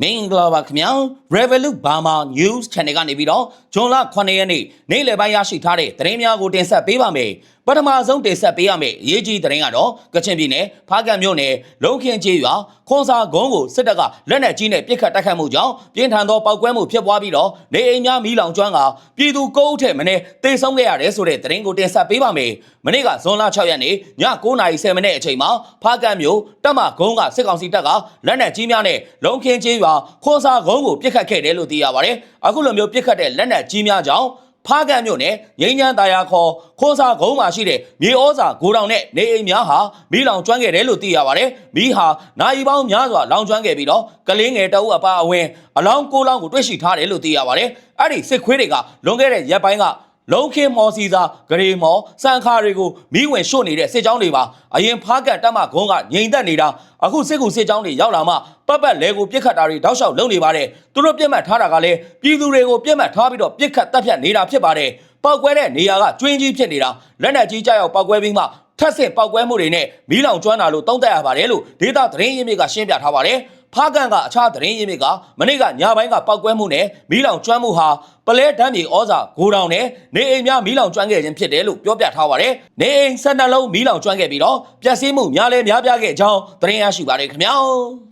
မင်္ဂလာပါခင်ဗျာ Revolut Burma News Channel ကနေပြီးတော့ဇွန်လ9ရက်နေ့နေ့လယ်ပိုင်းရရှိထားတဲ့သတင်းများကိုတင်ဆက်ပေးပါမယ်ပထမဆုံးတင်ဆက်ပေးရမယ့်အရေးကြီးသတင်းကတော့ကချင်ပြည်နယ်ဖားကန့်မြို့နယ်လုံခင်းကျေးရွာခွန်စာကုန်းကိုစစ်တပ်ကလက်နက်ကြီးနဲ့ပစ်ခတ်တိုက်ခတ်မှုကြောင့်ပြင်းထန်သောပောက်ကွဲမှုဖြစ်ပွားပြီးတော့နေအိမ်များမီးလောင်ကျွမ်းကပြည်သူ9ဦးထက်မနည်းတေဆုံးခဲ့ရတယ်ဆိုတဲ့သတင်းကိုတင်ဆက်ပေးပါမယ်မနေ့ကဇွန်လ6ရက်နေ့ည9:30မိနစ်အချိန်မှာဖားကန့်မြို့တပ်မကုန်းကစစ်ကောင်စီတပ်ကလက်နက်ကြီးများနဲ့လုံခင်းကျေးရွာခွန်စာကုန်းကိုပစ်ခတ်ခဲ့တယ်လို့သိရပါတယ်အခုလိုမျိုးပစ်ခတ်တဲ့လက်နက်ကြီးများကြောင့် ဖားကန့်မြို့နယ်ငိမ့်ချမ်းတာယာခေါ်ခွန်စာကုန်းမှာရှိတဲ့မြေဩဇာဂိုတောင်နဲ့နေအိမ်များဟာမီးလောင်ကျွမ်းခဲ့တယ်လို့သိရပါတယ်။မီးဟာနိုင်ပေါင်းများစွာလောင်ကျွမ်းခဲ့ပြီးတော့ကလေးငယ်တအုပ်အပါအဝင်အလောင်းကိုလောင်းကိုတွေ့ရှိထားတယ်လို့သိရပါတယ်။အဲ့ဒီစစ်ခွေးတွေကလွန်ခဲ့တဲ့ရက်ပိုင်းက လုံးခင်းမော်စီစာဂရေမော်စံခါတွေကိုမိဝင်ရှို့နေတဲ့စစ်ကြောင်းတွေပါအရင်ဖားကန့်တက်မှဂုံးကငြိမ်သက်နေတာအခုစစ်ကူစစ်ကြောင်းတွေရောက်လာမှပတ်ပတ်လဲကိုပြစ်ခတ်တာတွေတောက်လျှောက်လုပ်နေပါတယ်သူတို့ပြစ်မှတ်ထားတာကလည်းပြည်သူတွေကိုပြစ်မှတ်ထားပြီးတော့ပြစ်ခတ်တပ်ဖြတ်နေတာဖြစ်ပါတယ်ပောက်ကွဲတဲ့နေရာကကျွင်းကြီးဖြစ်နေတာလက်နက်ကြီးကြောက်ရောက်ပောက်ကွဲပြီးမှထပ်ဆင့်ပောက်ကွဲမှုတွေနဲ့မီးလောင်ကျွမ်းတာလို့တုံးတက်ရပါတယ်လို့ဒေတာသတင်းရင်းမြစ်ကရှင်းပြထားပါတယ် ဖားကန်ကအခြားသတင်းရင်းမြစ်ကမနေ့ကညပိုင်းကပောက်ကွဲမှုနဲ့မီးလောင်ကျွမ်းမှုဟာပလဲတန်းမြေဩဇာဂိုတောင်နဲ့နေအိမ်များမီးလောင်ကျွမ်းခဲ့ခြင်းဖြစ်တယ်လို့ပြောပြထားပါတယ်။နေအိမ်၁၂လုံးမီးလောင်ကျွမ်းခဲ့ပြီးတော့ပျက်စီးမှုများလဲများပြားခဲ့ကြောင်းသတင်းရရှိပါတယ်ခင်ဗျာ။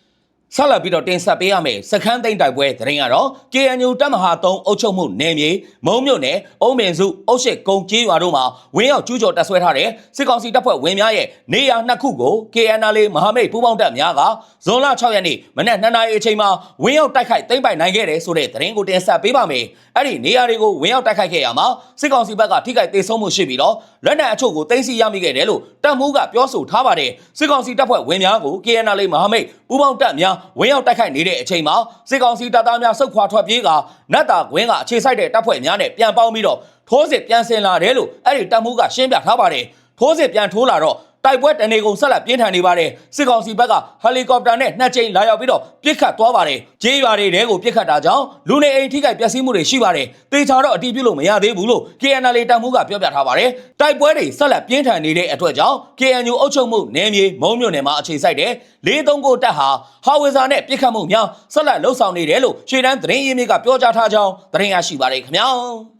ဆက်လက်ပြီးတော့တင်ဆက်ပေးရမယ်စခန်းသိမ်းတိုက်ပွဲသတင်းကတော့ KNU တပ်မဟာ3အုပ်ချုပ်မှုနယ်မြေမုံမြို့နယ်အုံးမင်စုအုတ်ရှိကုန်းကျေးရွာတို့မှာဝင်းရောက်ကျူးကျော်တပ်ဆွဲထားတဲ့စစ်ကောင်စီတပ်ဖွဲ့ဝင်များရဲ့နေရာနှစ်ခုကို KNL မဟာမိတ်ပူးပေါင်းတပ်များကဇွန်လ6ရက်နေ့မနက်2နာရီအချိန်မှာဝင်းရောက်တိုက်ခိုက်သိမ်းပိုက်နိုင်ခဲ့တယ်ဆိုတဲ့သတင်းကိုတင်ဆက်ပေးပါမယ်အဲ့ဒီနေရာတွေကိုဝင်းရောက်တိုက်ခိုက်ခဲ့ရမှာစစ်ကောင်စီဘက်ကထိခိုက်ဒေဆုံးမှုရှိပြီးတော့လက်နက်အချို့ကိုတင်စီရမိခဲ့တယ်လို့တပ်မှုကပြောဆိုထားပါတယ်စစ်ကောင်စီတပ်ဖွဲ့ဝင်များကို KNL မဟာမိတ် ပူးပေါင်းတပ်များဝင်းရောက်တိုက်ခိုက်နေတဲ့အချိန်မှာစစ်ကောင်စီတပ်သားများစုခွာထွက်ပြေးကနတ်တာကွင်းကအခြေစိုက်တဲ့တပ်ဖွဲ့များနဲ့ပြန်ပေါင်းပြီးတော့ထိုးစစ်ပြန်ဆင်လာတယ်လို့အဲ့ဒီတပ်မှုကရှင်းပြထားပါတယ်ထိုးစစ်ပြန်ထိုးလာတော့ တိုက်ပွဲတနေကုန်ဆက်လက်ပြင်းထန်နေပါတယ်စစ်ကောင်စီဘက်ကဟယ်လီကော်ပတာနဲ့နှစ်ကြိမ်လာရောက်ပြီးတော့ပစ်ခတ်သွားပါတယ်ကြေးရွာတွေတဲကိုပစ်ခတ်တာကြောင့်လူနေအိမ်ထိခိုက်ပျက်စီးမှုတွေရှိပါတယ်တေချာတော့အတီးပြုလို့မရသေးဘူးလို့ KNL တပ်မှုကပြောပြထားပါတယ်တိုက်ပွဲတွေဆက်လက်ပြင်းထန်နေတဲ့အတွက်ကြောင့် KNU အုပ်ချုပ်မှုနယ်မြေမုံမြို့နယ်မှာအခြေစိုက်တဲ့၄၃ကိုတပ်ဟာဟာဝေဇာနဲ့ပစ်ခတ်မှုများဆက်လက်လှုပ်ဆောင်နေတယ်လို့ရှေ့တန်းသတင်းရင်းမြစ်ကပြောကြားထားကြောင်းသတင်းရရှိပါတယ်ခင်ဗျာ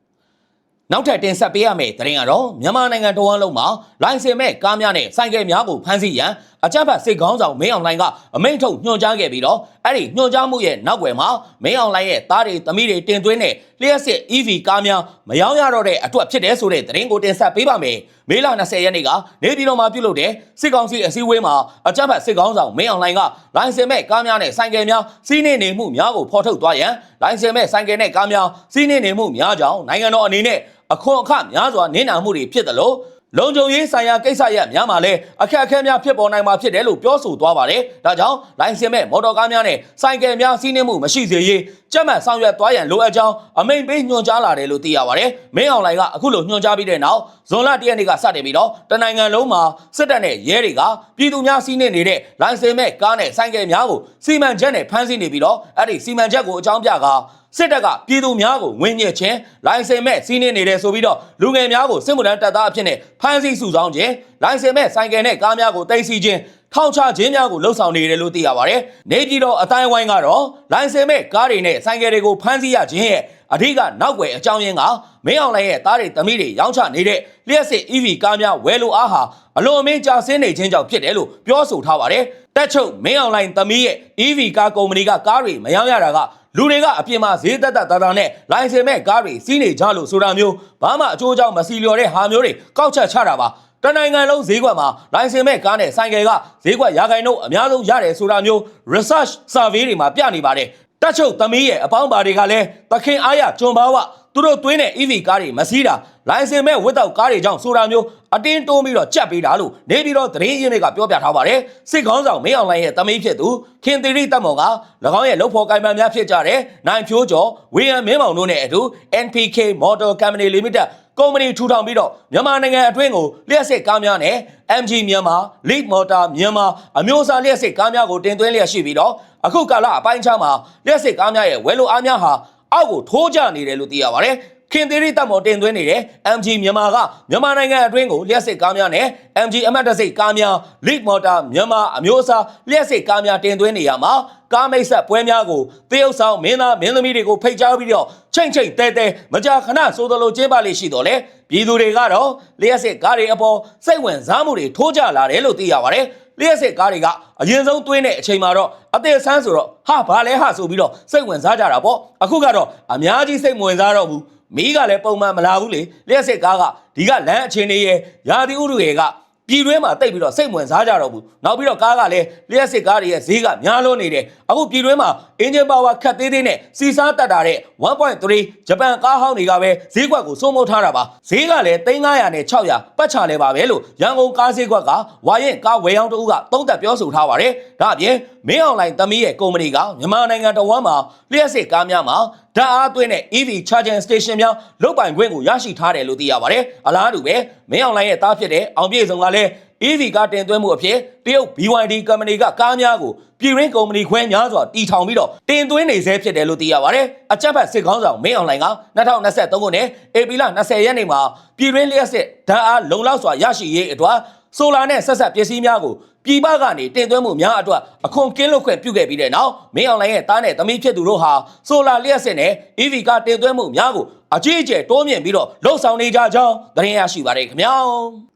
နောက်ထပ်တင်ဆက်ပေးရမယ့်သတင်းကတော့မြန်မာနိုင်ငံတော်ဝန်လုံးမှာလိုင်စင်မဲ့ကားများနဲ့စိုက်ကယ်များကိုဖမ်းဆီးရန်အကြမ်းဖက်စစ်ကောင်းဆောင်မင်းအောင်လှိုင်ကအမိန့်ထုတ်ညွှန်ကြားခဲ့ပြီးတော့အဲ့ဒီညွှန်ကြားမှုရဲ့နောက်ွယ်မှာမင်းအောင်လှိုင်ရဲ့သားတွေသမီးတွေတင်သွင်းတဲ့လျှက်စစ် EV ကားများမယောင်းရတော့တဲ့အတွက်ဖြစ်တယ်ဆိုတဲ့သတင်းကိုတင်ဆက်ပေးပါမယ်။မေလ20ရက်နေ့ကနေပြည်တော်မှာပြုလုပ်တဲ့စစ်ကောင်စီအစည်းအဝေးမှာအကြမ်းဖက်စစ်ကောင်းဆောင်မင်းအောင်လှိုင်ကလိုင်စင်မဲ့ကားများနဲ့စိုက်ကယ်များစီးနှင်းနေမှုများကိုဖော်ထုတ်သွားရန်လိုင်စင်မဲ့စိုက်ကယ်နဲ့ကားများစီးနှင်းနေမှုများကြောင့်နိုင်ငံတော်အနေနဲ့ အခွန်အခများစွာနင်းနာမှုတွေဖြစ်တယ်လို့လုံခြုံရေးဆိုင်ရာကိစ္စရပ်များမှာလည်းအခက်အခဲများဖြစ်ပေါ်နိုင်မှာဖြစ်တယ်လို့ပြောဆိုသွားပါတယ်။ဒါကြောင့်လိုင်စင်မဲ့မော်တော်ကားများနဲ့စိုက်ကယ်များစီးနှင်းမှုမရှိစေရေးကြက်မှတ်ဆောင်ရွက်သွားရန်လိုအပ်ကြောင်းအမိန့်ပေးညွှန်ကြားလာတယ်လို့သိရပါတယ်။မင်းအောင်လှိုင်ကအခုလိုညွှန်ကြားပြီးတဲ့နောက်ဇွန်လ၁ရက်နေ့ကစတင်ပြီးတော့တနိုင်ငံလုံးမှာစစ်တပ်နဲ့ရဲတွေကပြည်သူများစီးနှင်းနေတဲ့လိုင်စင်မဲ့ကားနဲ့စိုက်ကယ်များကိုစီမံချက်နဲ့ဖမ်းဆီးနေပြီးတော့အဲ့ဒီစီမံချက်ကိုအကြောင်းပြကာ စစ်တပ်ကပြည်သူများကိုဝင်းညစ်ခြင်းလိုင်စင်မဲ့စီးနှင်းနေတယ်ဆိုပြီးတော့လူငယ်များကိုစစ်မှုထမ်းတပ်သားအဖြစ်နဲ့ဖမ်းဆီးစုဆောင်းခြင်းလိုင်စင်မဲ့ဆိုင်ကယ်နဲ့ကားများကိုတင်စီခြင်းထောင်ချခြင်းများကိုလှုပ်ဆောင်နေတယ်လို့သိရပါတယ်။နေပြည်တော်အတိုင်းဝိုင်းကတော့လိုင်စင်မဲ့ကားတွေနဲ့ဆိုင်ကယ်တွေကိုဖမ်းဆီးရခြင်းရဲ့အဓိကနောက်ွယ်အကြောင်းရင်းကမင်းအောင်လှိုင်ရဲ့သားတွေသမီးတွေရောင်းချနေတဲ့လျှက်စစ် EV ကားများဝယ်လိုအားဟာအလွန်အမင်းကြာဆင်းနေခြင်းကြောင့်ဖြစ်တယ်လို့ပြောဆိုထားပါတယ်။တက်ချုပ်မင်းအောင်လှိုင်သမီးရဲ့ EV ကားကုမ္ပဏီကကားတွေမရောင်းရတာက လူတွေကအပြင်မှာဈေးသက်သက်သာသာနဲ့လိုင်စင်မဲ့ကားတွေစီးနေကြလို့ဆိုတာမျိုးဘာမှအကျိုးကြောင့်မစီလျော်တဲ့ဟာမျိုးတွေကောက်ချက်ချတာပါတနိုင်ငံလုံးဈေးကွက်မှာလိုင်စင်မဲ့ကားနဲ့ဆိုင်ကယ်ကဈေးကွက်ရာခိုင်နှုန်းအများဆုံးရတယ်ဆိုတာမျိုး research survey တွေမှာပြနေပါတယ် တက်ချုပ်သမီးရဲ့အပေါင်းပါတွေကလည်းသခင်အားရကျွန်ပါဝသူတို့သွင်းတဲ့ EV ကားတွေမစီးတာလိုင်စင်မဲ့ဝတ်တော့ကားတွေကြောင့်ဆိုတာမျိုးအတင်းတိုးပြီးတော့ကြက်ပေးတာလို့နေပြီးတော့သတင်းရင်းတွေကပြောပြထားပါတယ်စစ်ကောင်းဆောင်မင်းအောင်လှိုင်ရဲ့သမီးဖြစ်သူခင်သီရိတပ်မော်က၎င်းရဲ့လုံဖော်ကိုင်ပန်များဖြစ်ကြတဲ့နိုင်ဖြိုးကျော်ဝေယံမင်းမောင်တို့နဲ့အတူ NPK Motor Company Limited ကုမ္ပဏီထူထောင်ပြီးတော့မြန်မာနိုင်ငံအတွင်းကိုလျှက်စစ်ကားများနဲ့ MG မြန်မာ Lead Motor မြန်မာအမျိုးအစားလျှက်စစ်ကားများကိုတင်သွင်းလျက်ရှိပြီးတော့အခုကာလအပိုင်းခြားမှာလျှက်စစ်ကားများရဲ့ဝယ်လိုအားများဟာအောက်ကိုထိုးကျနေတယ်လို့သိရပါတယ် ခင်သေးရီတပ်မော်တင်သွင်းနေတဲ့ MG မြန်မာကမြန်မာနိုင်ငံအတွင်းကိုလျှက်စစ်ကားများနဲ့ MG အမတ်တစိတ်ကားများ Lead Motor မြန်မာအမျိုးအစားလျှက်စစ်ကားများတင်သွင်းနေရမှာကားမိတ်ဆက်ပွဲများကိုတရုတ်ဆောင်မင်းသားမင်းသမီးတွေကိုဖိတ်ကြားပြီးတော့ချိန်ချိန်တဲတဲမကြာခဏဆိုသလိုကျင်းပလိရှိတော့လေပြည်သူတွေကတော့လျှက်စစ်ကားတွေအပေါ်စိတ်ဝင်စားမှုတွေထိုးကြလာတယ်လို့သိရပါတယ်လျှက်စစ်ကားတွေကအရင်ဆုံးသွင်းတဲ့အချိန်မှာတော့အသေးဆန်းဆိုတော့ဟာဘာလဲဟာဆိုပြီးတော့စိတ်ဝင်စားကြတာပေါ့အခုကတော့အများကြီးစိတ်မဝင်စားတော့ဘူး မီးကလည်းပုံမှန်မလာဘူးလေလျှက်စစ်ကားကဒီကလမ်းအခြေအနေရဲ့ရာသီဥတုတွေကပြည်တွင်းမှာတိတ်ပြီးတော့စိတ်ဝင်စားကြတော့ဘူးနောက်ပြီးတော့ကားကလည်းလျှက်စစ်ကားတွေရဲ့ဈေးကများလွန်းနေတယ်အခုပြည်တွင်းမှာအင်ဂျင်ပါဝါခတ်သေးသေးနဲ့စီစားတက်တာတဲ့1.3ဂျပန်ကားဟောင်းတွေကပဲဈေးကွက်ကိုစိုးမိုးထားတာပါဈေးကလည်း300နဲ့600ပတ်ချလဲပါပဲလို့ရန်ကုန်ကားဈေးကွက်ကဝါရင်ကားဝယ်ရောင်းတဦးကသုံးသပ်ပြောဆိုထားပါတယ်ဒါအပြင်မင်းအွန်လိုင်းသမီးရဲ့ကုမ္ပဏီကမြန်မာနိုင်ငံတော်ဝန်မှာလျှက်စစ်ကားများမှာဓာတ်အားသွင်းတဲ့ EV charging station များလုတ်ပိုင်ခွင့်ကိုရရှိထားတယ်လို့သိရပါတယ်အလားတူပဲမင်းအွန်လိုင်းရဲ့သားဖြစ်တဲ့အောင်ပြည့်စုံကလည်း EV ကားတင်သွင်းမှုအဖြစ်တရုတ် BYD ကုမ္ပဏီကကားများကိုပြည်ရင်းကုမ္ပဏီခွဲများစွာတီထောင်ပြီးတော့တင်သွင်းနေဆဲဖြစ်တယ်လို့သိရပါတယ်။အကြက်ဖက်စစ်ကောင်းဆောင်မင်းအွန်လိုင်းက2023ခုနှစ်ဧပြီလ20ရက်နေ့မှာပြည်ရင်းလျှက်စစ်ဓာတ်အားလုံလောက်စွာရရှိရေးအတွက် ဆိုလာနဲ့ဆက်ဆက်ပစ္စည်းများကိုပြည်ပကနေတင်သွင်းမှုများအတွက်အခွန်ကင်းလွတ်ခွင့်ပြုခဲ့ပြီးတဲ့နောက်မင်းအွန်လိုင်းရဲ့တားနဲ့သမီးဖြစ်သူတို့ဟာဆိုလာလျှက်စစ်နဲ့ EV ကားတင်သွင်းမှုများကိုအကြီးအကျယ်တိုးမြင့်ပြီးတော့လှုပ်ဆောင်နေကြကြောင်းသတင်းရရှိပါတယ်ခင်ဗျာ။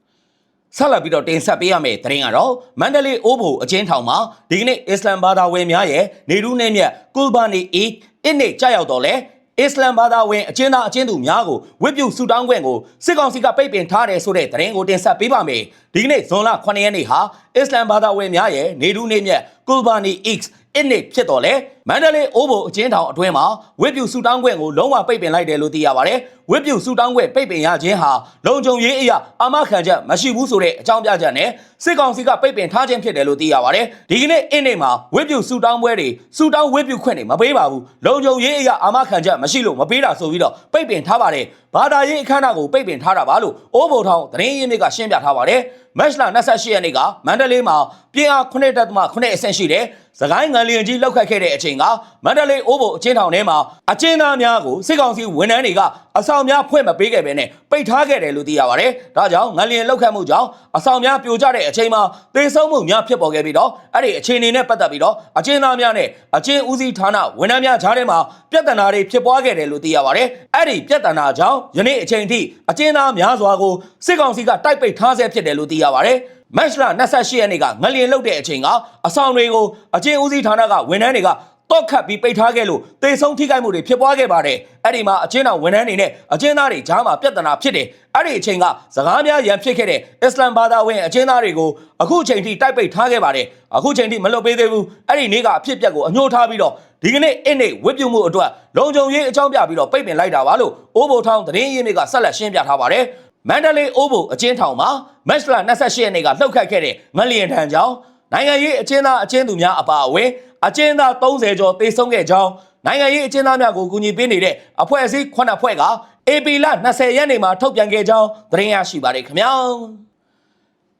ဆက်လက်ပြီးတော့တင်ဆက်ပေးရမယ့်သတင်းကတော့မန္တလေးအိုးဘိုအချင်းထောင်မှာဒီကနေ့အစ္စလမ်ဘာသာဝင်များရဲ့နေရူးနေမြတ်ကုလ်ဘာနီအီအစ်နေ့ကြာရောက်တော့လဲ အစ္စလမ်ဘာသာဝင်အချင်းသားအချင်းသူများကိုဝတ်ပြုဆုတောင်းခွင့်ကိုစစ်ကောင်စီကပိတ်ပင်ထားတယ်ဆိုတဲ့သတင်းကိုတင်ဆက်ပေးပါမယ်ဒီကနေ့ဇွန်လ9ရက်နေ့ဟာအစ္စလမ်ဘာသာဝင်များရဲ့နေရူးနေမြတ်ကုလ်ဘာနီ X အစ်နေ့ဖြစ်တော်လဲ မန္တလေးအိုးဘိုအချင်းထောင်အတွင်းမှာဝတ်ပြုဆုတောင်းခွင့်ကိုလုံးဝပိတ်ပင်လိုက်တယ်လို့သိရပါတယ်ဝတ်ပြုဆုတောင်းခွင့်ပိတ်ပင်ရခြင်းဟာလုံခြုံရေးအရာအမခံချက်မရှိဘူးဆိုတဲ့အကြောင်းပြချက်နဲ့စစ်ကောင်စီကပိတ်ပင်ထားခြင်းဖြစ်တယ်လို့သိရပါတယ်ဒီကနေ့အင်းနေ့မှာဝတ်ပြုဆုတောင်းပွဲတွေဆုတောင်းဝတ်ပြုခွင့်တွေမပေးပါဘူးလုံခြုံရေးအရာအမခံချက်မရှိလို့မပေးတာဆိုပြီးတော့ပိတ်ပင်ထားပါတယ်ဘာသာရေးအခမ်းအနားကိုပိတ်ပင်ထားတာပါလို့အိုးဘိုထောင်သတင်းရင်းမြစ်ကရှင်းပြထားပါတယ်မတ်လ28ရက်နေ့ကမန္တလေးမှာပြင်အား9.9အဆင့်ရှိတဲ့စကိုင်းငံလျင်ကြီးလောက်ခတ်ခဲ့တဲ့အချိန်ကမန္တလေးအိုးဘိုအချင်းထောင်ထဲမှာအချင်းသားများကိုစစ်ကောင်စီဝန်ထမ်းတွေကအဆောင်များဖွင့်မပေးခဲ့ဘဲနဲ့ပိတ်ထားခဲ့တယ်လို့သိရပါတယ်။ဒါကြောင့်ငံလျင်လောက်ခတ်မှုကြောင့်အဆောင်များပြိုကျတဲ့အချိန်မှာသေဆုံးမှုများဖြစ်ပေါ်ခဲ့ပြီးတော့အဲ့ဒီအခြေအနေနဲ့ပတ်သက်ပြီးတော့အချင်းသားများနဲ့အချင်းဦးစီးဌာနဝန်ထမ်းများကြားထဲမှာပြဿနာတွေဖြစ်ပွားခဲ့တယ်လို့သိရပါတယ်။အဲ့ဒီပြဿနာကြောင့်ယနေ့အချိန်ထိအချင်းသားများစွာကိုစစ်ကောင်စီကတိုက်ပိတ်ထားဆဲဖြစ်တယ်လို့သိရပါတယ်။ မတ်လ28ရက်နေ့ကငလျင်လုတ်တဲ့အချိန်ကအဆောင်တွေကိုအချင်းဦးစီးဌာနကဝန်ထမ်းတွေကတော့ခတ်ပြီးပိတ်ထားခဲ့လို့တေဆုံးထိခိုက်မှုတွေဖြစ်ပွားခဲ့ပါတယ်။အဲ့ဒီမှာအချင်းတော်ဝန်ထမ်းတွေနဲ့အချင်းသားတွေကြားမှာပြဿနာဖြစ်တယ်။အဲ့ဒီအချိန်ကစကားများရန်ဖြစ်ခဲ့တဲ့အစ္စလမ်ဘာသာဝင်အချင်းသားတွေကိုအခုချိန်ထိတိုက်ပိတ်ထားခဲ့ပါတယ်။အခုချိန်ထိမလွတ်ပေးသေးဘူး။အဲ့ဒီနေ့ကအဖြစ်ပြက်ကိုအညှိုးထားပြီးတော့ဒီကနေ့အင်းနေ့ဝတ်ပြုမှုအတွက်လုံခြုံရေးအကြောင်းပြပြီးတော့ပိတ်ပင်လိုက်တာပါလို့အိုးဘိုထောင်းသတင်းရင်းမြစ်ကဆက်လက်ရှင်းပြထားပါတယ်။ မန္တလေးအိုးဘိုအချင်းထောင်မှာမတ်လ28ရက်နေ့ကလှုပ်ခတ်ခဲ့တဲ့ငလျင်ထံကြောင့်နိုင်ငံရေးအချင်းသားအချင်းသူများအပါအဝင်အချင်းသား30ကျော်သေဆုံးခဲ့ကြောင်းနိုင်ငံရေးအချင်းသားများကိုကူညီပေးနေတဲ့အဖွဲ့အစည်း9ဖွဲ့က AP လ20ရက်နေ့မှာထုတ်ပြန်ခဲ့ကြောင်းသတင်းရရှိပါတယ်ခင်ဗျာ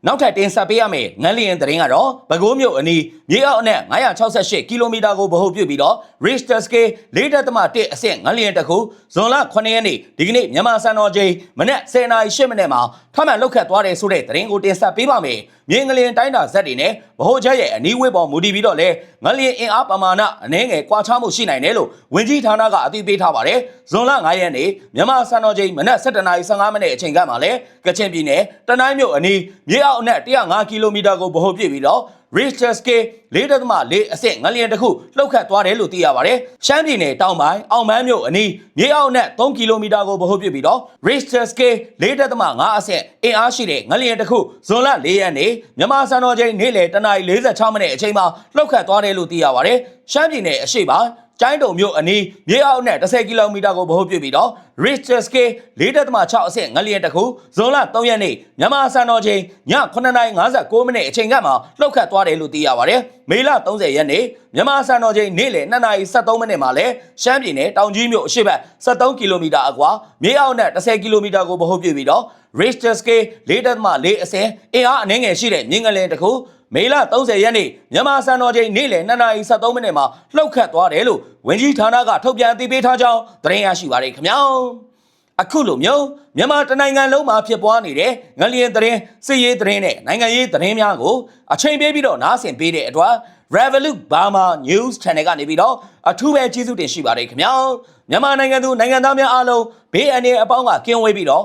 နောက်ထပ်တင်ဆက်ပေးရမယ့်ငန်းလျင်သတင်းကတော့ပဲခူးမြို့အနီးမြေအောက်အနက်968ကီလိုမီတာကိုဗဟုပြုပြီးတော့ Richter scale 4.1အဆင့်ငန်းလျင်တစ်ခုဇွန်လ9ရက်နေ့ဒီကနေ့မြန်မာစံတော်ချိန်မနက်10:08မိနစ်မှာ ထမှန်လောက်ခတ်သွားတယ်ဆိုတဲ့သတင်းကိုတင်ဆက်ပေးပါမယ်။မြေငလျင်တိုင်းတာဇက်တွေနဲ့ဗဟိုချက်ရဲ့အနီးဝေးပေါ်မူတည်ပြီးတော့လဲငလျင်အင်အားပမာဏအနည်းငယ်ကွာခြားမှုရှိနိုင်တယ်လို့ဝင်ကြီးဌာနကအသိပေးထားပါတယ်။ဇွန်လ9ရက်နေ့မြန်မာစံတော်ချိန်မနက်7:15မိနစ်အချိန်ကမှလဲကချင်ပြည်နယ်တနိုင်းမြို့အနီးမြေအောက်အနက်105ကီလိုမီတာကိုဗဟိုပြည့်ပြီးတော့ Richter scale 4.4အဆင့်ငလျင်တစ်ခုလှုပ်ခတ်သွားတယ်လို့သိရပါတယ်။ရှမ်းပြည်နယ်တောင်ပိုင်းအောင်မန်းမြို့အနီးမြေအောက်နဲ့3ကီလိုမီတာကိုဗဟိုပြုပြီးတော့ Richter scale 4.5အဆင့်အင်အားရှိတဲ့ငလျင်တစ်ခုဇွန်လ4ရက်နေ့မြန်မာစံတော်ချိန်နေ့လယ်တနာရီ46မိနစ်အချိန်မှာလှုပ်ခတ်သွားတယ်လို့သိရပါတယ်။ရှမ်းပြည်နယ်အရှိပိုင်း ကျိုင်းတုံမြို့အနီးမြေအောက်နဲ့10ကီလိုမီတာကိုဗဟိုပြုပြီးတော့ Richter scale 4.6အဆင့်ငလျင်တစ်ခုဇွန်လ3ရက်နေ့မြန်မာစံတော်ချိန်ည9:59မိနစ်အချိန်ကမှလှုပ်ခတ်သွားတယ်လို့သိရပါတယ်။မေလ30ရက်နေ့မြန်မာစံတော်ချိန်နေ့လယ်2:73မိနစ်မှာလဲရှမ်းပြည်နယ်တောင်ကြီးမြို့အရှိတ်73ကီလိုမီတာအကွာမြေအောက်နဲ့10ကီလိုမီတာကိုဗဟိုပြုပြီးတော့ Richter scale 4.4အဆင့်အင်အားအနည်းငယ်ရှိတဲ့မြင်းငလင်တစ်ခု မေလ30ရက်နေ့မြန်မာစံတော်ချိန်နေ့လယ်2:73မိနစ်မှာလှုပ်ခတ်သွားတယ်လို့ဝန်ကြီးဌာနကထုတ်ပြန်အသိပေးထားကြောင်းသတင်းရရှိပါရခင်ဗျာအခုလိုမျိုးမြန်မာတနိုင်ငံလုံးမှာဖြစ်ပွားနေတဲ့ငလျင်သတင်းစစ်ရေးသတင်းနဲ့နိုင်ငံရေးသတင်းများကိုအချိန်ပေးပြီးတော့နားဆင်ပေးတဲ့အတွက် Revolut Burma News Channel ကနေပြီးတော့အထူးပဲကျေးဇူးတင်ရှိပါတယ်ခင်ဗျာမြန်မာနိုင်ငံသူနိုင်ငံသားများအားလုံးဘေးအန္တရာယ်အပေါင်းကကင်းဝေးပြီးတော့